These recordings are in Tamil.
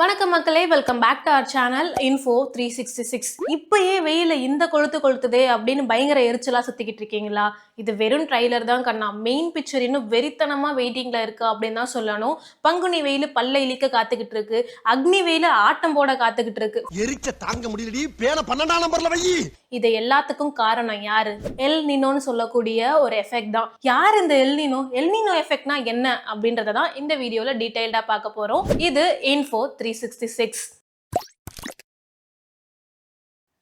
வணக்கம் மக்களே welcome back to our channel info three sixty six இப்பயே வெயில இந்த கொளுத்து கொளுத்துதே அப்படின்னு பயங்கர எரிச்சலா சுத்திக்கிட்டு இருக்கீங்களா? இது வெறும் ட்ரைலர் தான் கண்ணா. மெயின் பிக்சர் இன்னும் வெறித்தனமா வெயிட்டிங்ல இருக்கு அப்படின்னு தான் சொல்லணும். பங்குனி வெயில் பல்ல இழிக்க காத்துக்கிட்டு இருக்கு. அக்னி வெயில ஆட்டம் போட காத்துக்கிட்டு இருக்கு. எரிச்ச தாங்க முடியலடி. பேன பன்னெண்டாம் நம்பர்ல வை. இது எல்லாத்துக்கும் காரணம் யாரு? எல் நினோன்னு சொல்லக்கூடிய ஒரு எஃபெக்ட் தான். யார் இந்த எல் நினோ எல் நினோ எஃபெக்ட்னா என்ன அப்படின்றத தான் இந்த வீடியோல டீடைல்டா பார்க்க போறோம். இது இன்ஃபோ த்ரீ சிக்ஸ்டி சிக்ஸ்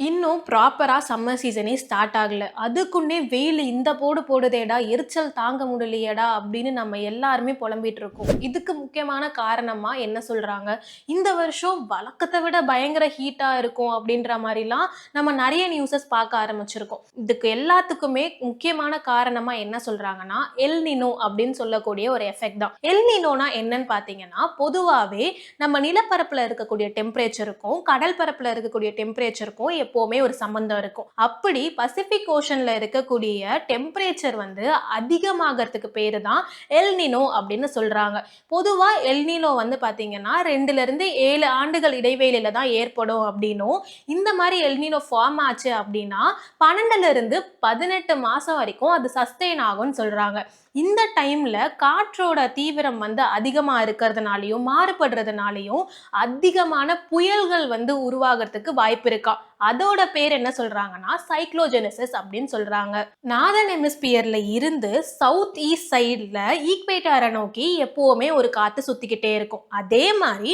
இன்னும் ப்ராப்பராக சம்மர் சீசனே ஸ்டார்ட் ஆகலை. அதுக்குன்னே வெயில் இந்த போடு போடுதேடா எரிச்சல் தாங்க முடியலையேடா அப்படின்னு நம்ம எல்லாருமே புலம்பிட்டு இருக்கோம். இதுக்கு முக்கியமான காரணமாக என்ன சொல்கிறாங்க இந்த வருஷம் வழக்கத்தை விட பயங்கர ஹீட்டாக இருக்கும் அப்படின்ற மாதிரிலாம் நம்ம நிறைய நியூஸஸ் பார்க்க ஆரம்பிச்சிருக்கோம். இதுக்கு எல்லாத்துக்குமே முக்கியமான காரணமாக என்ன சொல்கிறாங்கன்னா எல் நினோ அப்படின்னு சொல்லக்கூடிய ஒரு எஃபெக்ட் தான். எல்நினோனா என்னன்னு பார்த்தீங்கன்னா பொதுவாகவே நம்ம நிலப்பரப்பில் இருக்கக்கூடிய டெம்பரேச்சருக்கும் கடல் பரப்பில் இருக்கக்கூடிய டெம்பரேச்சருக்கும் எப்போவுமே ஒரு சம்பந்தம் இருக்கும். அப்படி பசிபிக் ஓஷனில் இருக்கக்கூடிய டெம்பரேச்சர் வந்து அதிகமாகறதுக்கு பேர் தான் எல்னினோ அப்படின்னு சொல்கிறாங்க பொதுவாக எல்னினோ வந்து பார்த்திங்கன்னா ரெண்டுலேருந்து ஏழு ஆண்டுகள் இடைவேளையில் தான் ஏற்படும் அப்படின்னும். இந்த மாதிரி எல்னினோ ஃபார்ம் ஆச்சு அப்படின்னா பன்னெண்டுலேருந்து பதினெட்டு மாதம் வரைக்கும் அது சஸ்டெயின் ஆகும்னு சொல்கிறாங்க இந்த டைமில் காற்றோட தீவிரம் வந்து அதிகமாக இருக்கிறதுனாலையும் மாறுபடுறதுனாலையும் அதிகமான புயல்கள் வந்து உருவாகிறதுக்கு வாய்ப்பு இருக்கா? அதோட பேர் என்ன சொல்றாங்கன்னா சைக்ளோஜெனசிஸ் அப்படின்னு சொல்றாங்க. நாதன் ஹெமிஸ்பியர்ல இருந்து சவுத் ஈஸ்ட் சைடில் ஈக்வேட்டாரை நோக்கி எப்பவுமே ஒரு காத்து சுத்திக்கிட்டே இருக்கும். அதே மாதிரி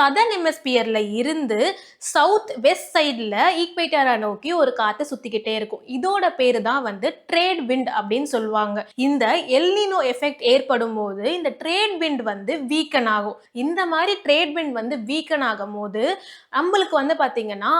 சதன் ஹெமிஸ்பியர்ல இருந்து சவுத் வெஸ்ட் சைடில் ஈக்வேட்டாரை நோக்கி ஒரு காத்து சுத்திக்கிட்டே இருக்கும். இதோட பேரு தான் வந்து ட்ரேட் விண்ட் அப்படின்னு சொல்லுவாங்க. இந்த எல்னினோ எஃபெக்ட் ஏற்படும் போது இந்த ட்ரேட் விண்ட் வந்து வீக்கன் ஆகும். இந்த மாதிரி ட்ரேட் விண்ட் வந்து வீக்கன் ஆகும் போது நம்மளுக்கு வந்து பாத்தீங்கன்னா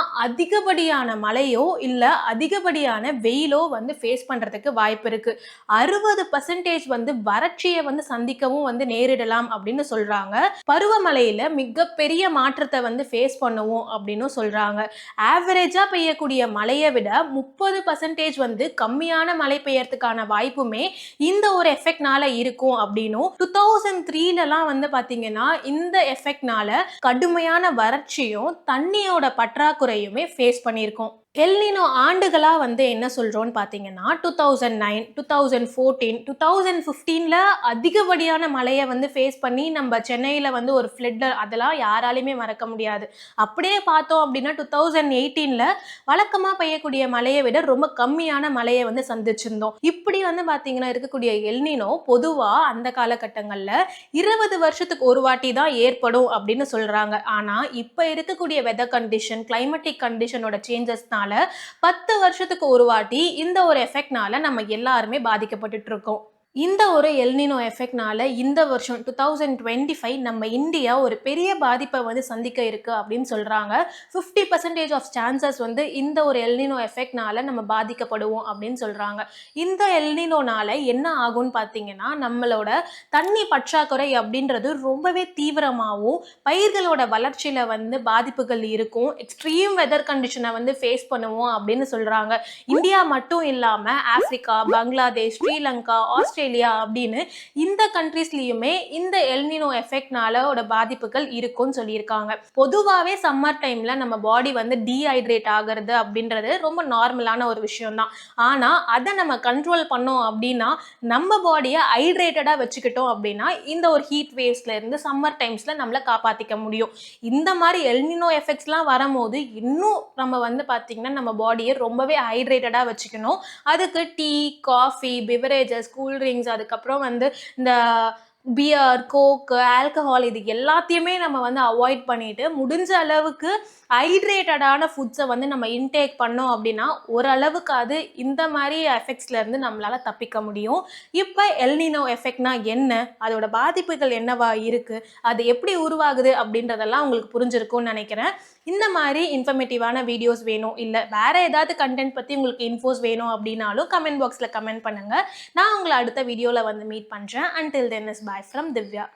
அதிகப்படியான மழையோ இல்லை அதிகப்படியான வெயிலோ வந்து ஃபேஸ் பண்ணுறதுக்கு வாய்ப்பு இருக்குது அறுபது பர்சன்டேஜ் வந்து வறட்சியை வந்து சந்திக்கவும் வந்து நேரிடலாம் அப்படின்னு சொல்கிறாங்க பருவமழையில் மிகப்பெரிய மாற்றத்தை வந்து ஃபேஸ் பண்ணுவோம் அப்படின்னு சொல்கிறாங்க ஆவரேஜாக பெய்யக்கூடிய மழையை விட முப்பது பர்சன்டேஜ் வந்து கம்மியான மழை பெய்யறதுக்கான வாய்ப்புமே இந்த ஒரு எஃபெக்ட்னால இருக்கும் அப்படின்னும் டூ தௌசண்ட் த்ரீலலாம் வந்து பார்த்தீங்கன்னா இந்த எஃபெக்ட்னால கடுமையான வறட்சியும் தண்ணியோட பற்றாக்குறையுமே ஃபேஸ் பண்ணியிருக்கோம். எல்னினோ ஆண்டுகளாக வந்து என்ன சொல்கிறோன்னு பார்த்தீங்கன்னா two thousand nine two thousand fourteen two thousand ஃபிஃப்டீனில் அதிகப்படியான மழையை வந்து ஃபேஸ் பண்ணி நம்ம சென்னையில் வந்து ஒரு ஃப்ளட் அதெல்லாம் யாராலையுமே மறக்க முடியாது. அப்படியே பார்த்தோம் அப்படின்னா டூ தௌசண்ட் எயிட்டீனில் வழக்கமாக பெய்யக்கூடிய மழையை விட ரொம்ப கம்மியான மழையை வந்து சந்திச்சிருந்தோம். இப்படி வந்து பார்த்தீங்கன்னா இருக்கக்கூடிய எல்னினோ பொதுவாக அந்த காலகட்டங்களில் இருபது வருஷத்துக்கு ஒரு வாட்டி தான் ஏற்படும் அப்படின்னு சொல்கிறாங்க ஆனால் இப்போ இருக்கக்கூடிய வெதர் கண்டிஷன் கிளைமேட்டிக் கண்டிஷனோட தான் பத்து வருஷத்துக்கு ஒரு வாட்டி இந்த ஒரு எஃபெக்ட்னால நம்ம எல்லாருமே பாதிக்கப்பட்டு இருக்கோம். இந்த ஒரு எல்னினோ எஃபெக்ட்னால இந்த வருஷம் டூ தௌசண்ட் டுவெண்ட்டி ஃபைவ் நம்ம இந்தியா ஒரு பெரிய பாதிப்பை வந்து சந்திக்க இருக்கு அப்படின்னு சொல்றாங்க. ஃபிஃப்டி பர்சன்டேஜ் ஆஃப் சான்சஸ் வந்து இந்த ஒரு எல்னினோ எஃபெக்ட்னால நம்ம பாதிக்கப்படுவோம் அப்படின்னு சொல்றாங்க. இந்த எல்னினோனால என்ன ஆகும்னு பார்த்தீங்கன்னா நம்மளோட தண்ணி பற்றாக்குறை அப்படின்றது ரொம்பவே தீவிரமாகவும் பயிர்களோட வளர்ச்சியில வந்து பாதிப்புகள் இருக்கும் எக்ஸ்ட்ரீம் வெதர் கண்டிஷனை வந்து ஃபேஸ் பண்ணுவோம் அப்படின்னு சொல்றாங்க. இந்தியா மட்டும் இல்லாமல் ஆப்பிரிக்கா பங்களாதேஷ் ஸ்ரீலங்கா ஆஸ்திரேலியா அப்படின்னு இந்த கண்ட்ரீஸ்லயுமே இந்த எல்னினோ எஃபெக்ட்னாலோட பாதிப்புகள் இருக்கும்னு சொல்லியிருக்காங்க. பொதுவாகவே சம்மர் டைம்ல நம்ம பாடி வந்து டீஹைட்ரேட் ஆகிறது அப்படின்றது ரொம்ப நார்மலான ஒரு விஷயம் தான் ஆனால் அதை நம்ம கண்ட்ரோல் பண்ணோம் அப்படின்னா நம்ம பாடியை ஹைட்ரேட்டடாக வச்சுக்கிட்டோம் அப்படின்னா இந்த ஒரு ஹீட் வேவ்ஸ்ல இருந்து சம்மர் டைம்ஸ்ல நம்மளை காப்பாற்றிக்க முடியும். இந்த மாதிரி எல்னினோ எஃபெக்ட்ஸ்லாம் வரும்போது இன்னும் நம்ம வந்து பார்த்தீங்கன்னா நம்ம பாடியை ரொம்பவே ஹைட்ரேட்டடாக வச்சுக்கணும். அதுக்கு டீ காஃபி பிவரேஜஸ் கூல்ட்ரிங்க்ஸ் அதுக்கப்புறம் வந்து இந்த பியர் கோக்கு ஆல்கஹால் இது எல்லாத்தையுமே நம்ம வந்து அவாய்ட் பண்ணிட்டு முடிஞ்ச அளவுக்கு ஹைட்ரேட்டடான ஃபுட்ஸை வந்து நம்ம இன்டேக் பண்ணோம் அப்படின்னா ஓரளவுக்கு அது இந்த மாதிரி எஃபெக்ட்ஸ்லேருந்து நம்மளால் தப்பிக்க முடியும். இப்போ எல்னினோ எஃபெக்ட்னா என்ன? அதோட பாதிப்புகள் என்னவா இருக்குது அது எப்படி உருவாகுது அப்படின்றதெல்லாம் உங்களுக்கு புரிஞ்சிருக்கும்னு நினைக்கிறேன். இந்த மாதிரி இன்ஃபர்மேட்டிவான வீடியோஸ் வேணும் இல்லை வேறு ஏதாவது கண்டென்ட் பற்றி உங்களுக்கு இன்ஃபோஸ் வேணும் அப்படின்னாலும் கமெண்ட் பாக்ஸில் கமெண்ட் பண்ணுங்கள் நான் உங்களை அடுத்த வீடியோவில் வந்து மீட் பண்ணுறேன் until then is bye from Divya